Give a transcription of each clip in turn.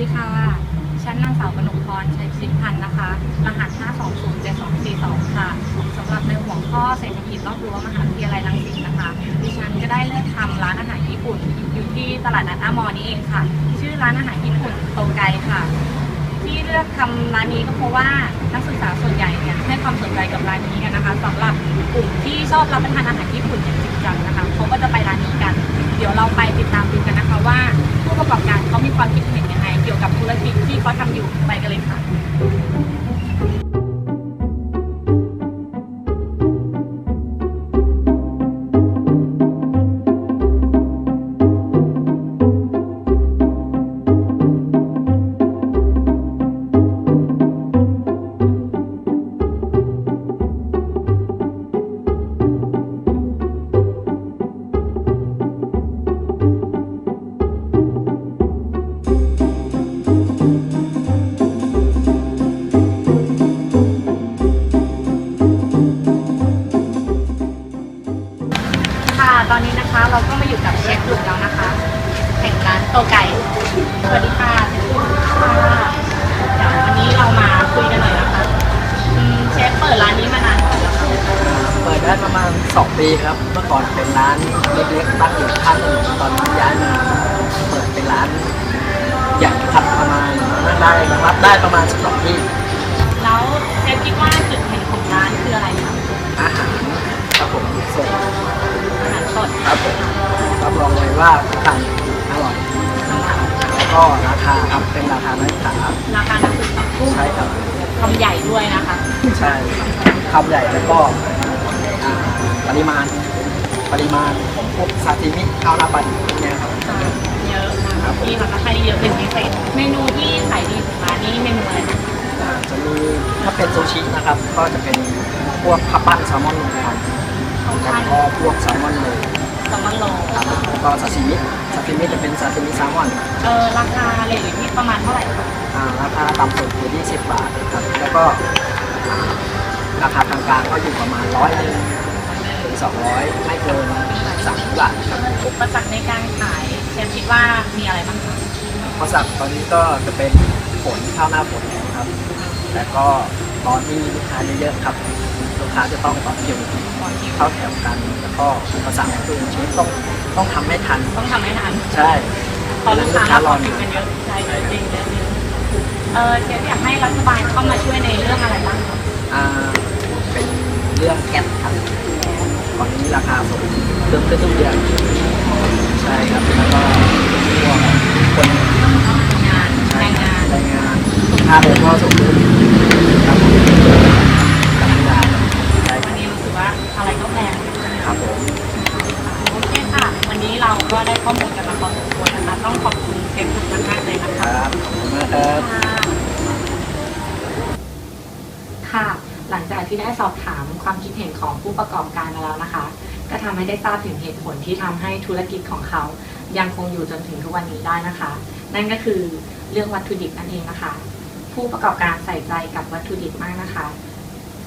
ดีค่ะ ฉันนางสาวกนกพรชัยชิดพันธ์นะคะ รหัส 5207242 ค่ะสำหรับในหัวข้อเศรษฐกิจรอบรั้วมหาวิทยาลัยรังสิตนะคะ ดิฉันก็ได้เลือกทำร้านอาหารญี่ปุ่น อยู่ที่ตลาดนัดอามอนี่เองค่ะ ชื่อร้านอาหารญี่ปุ่นโตไกค่ะ ที่เลือกทำร้านนี้ก็เพราะว่านักศึกษาส่วนใหญ่เนี่ยให้ความสนใจกับร้านนี้กันนะคะสำหรับกลุ่มที่ชอบรับประทานอาหารญี่ปุ่นอย่างจริงจังนะคะเขาก็จะไปร้านนี้กัน เดี๋ยวเราไป ตอนนี้นะคะเราก็มาอยู่กับเชฟกลุ่มแล้วนะคะแห่งร้านโตไก่ สวัสดีค่ะเชฟกลุ่มค่ะเดี๋ยววันนี้เรามาคุยกันหน่อยนะคะอืมเชฟเปิดร้านนี้มานานเท่าไหร่แล้วคะเปิดได้ประมาณ 2 ปีครับ เมื่อก่อนเป็นร้านเล็กๆตั้งอยู่ข้างถนนตอนนี้ย้ายมาเปิดเป็นร้านใหญ่ครับประมาณนั่งได้รับได้ประมาณ12ที่แล้วเชฟคิดว่าจุดเด่นของร้านคืออะไรคะอาหารครับผมสดอาหารส ดครับผมรับรองเลยว่าทุกทานอร่อยแล้วก็ราคาครับเป็นราคานักศึกษาราคานักศึกษากุ้งใช่ครับคำใหญ่ด้วยนะคะใช่คำใหญ่แล้วก็อ่าปริมาณ ปริมาณของพวกซาซิมิข้าวหน้าปลาดิบพวกเนี้ยครับเยอะนะคะที่ราคาให้เยอะเป็นพิเศษเมนูที่ขายดีของร้านนี้เมนูอะไรคะอ่าจะมีถ้าเป็นซูชินะครับ ก็จะเป็นพวกข้าวปั้นแซลมอนครับ ข้าวแล้วปั้นก็พวกแซลมอนเลยแซลมอนโลครับแล้วก็ซาซิมิซาซิมิจะเป็นซาซิมิแซลมอนเออราคาเลทอยู่ที่ประมาณเท่าไหร่คะอ่าราคาต่ำสุดอยู่ที่10บาทครับแล้วก็อ่าราคากลางๆก็อยู่ประมาณร้อยหนึ่งถึงสองร้อยไม่เกินสามบาทครับอุปสรรคในการขายเชฟคิดว่ามีอะไรบ้างคะอุปสรรคตอนนี้ก็จะเป็นฝนข้าวหน้าฝนนะครับ แต่ก็ตอนที่ลูกค้าเยอะๆครับ ลูกค้าจะต้องต่อคิวก่อนที่เข้าแถวกัน แล้วก็อุปสรรคก็คือเชฟต้องต้องทำให้ทัน ต้องทำให้ทัน ใช่เพราะลูกค้ามาต่อคิวกันเยอะใช่จริงๆจริงเออเชฟอยากให้รัฐบาลเข้ามาช่วยในเรื่องอะไรบ้างคะอ่าเป็นเรื่องแก๊สครับตอนนี้ราคาสูงเพิ่มขึ้นทุกเดือนใช่ครับแล้วก็พวกคนงานแรงงานแรงงานค่าเดินก็สูงขึ้น ก็ได้ข้อมูลกันมาพอสมควรนะคะ ต้องขอบคุณเชฟทุกท่านมากเลยนะคคะรับขอบคุณมากครับ ค่ะ หลังจากที่ได้สอบถามความคิดเห็นของผู้ประกอบการมาแล้วนะคะ ก็ทำให้ได้ทราบถึงเหตุผลที่ทำให้ธุรกิจของเขา ยังคงอยู่จนถึงทุกวันนี้ได้นะคะ นั่นก็คือเรื่องวัตถุดิบนั่นเองนะคะ ผู้ประกอบการใส่ใจกับวัตถุดิบมากนะคะ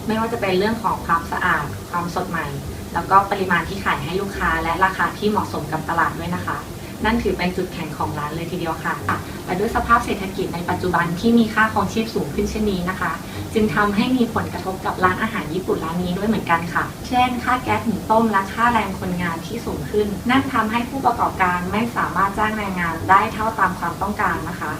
ไม่ว่าจะเป็นเรื่องของความสะอาด ความสดใหม่ แล้วก็ปริมาณที่ขายให้ลูกค้า และราคาที่เหมาะสมกับตลาดด้วยนะคะ นั่นถือเป็นจุดแข็งของร้านเลยทีเดียวค่ะอะแต่ด้วยสภาพเศรษฐกิจในปัจจุบันที่มีค่าครองชีพสูงขึ้นเช่นนี้นะคะ จึงทำให้มีผลกระทบกับร้านอาหารญี่ปุ่นร้านนี้ด้วยเหมือนกันค่ะ เช่น ค่าแก๊สหุงต้มและค่าแรงคนงานที่สูงขึ้น นั่นทำให้ผู้ประกอบการไม่สามารถจ้างแรงงานได้เท่าตามความต้องการนะคะ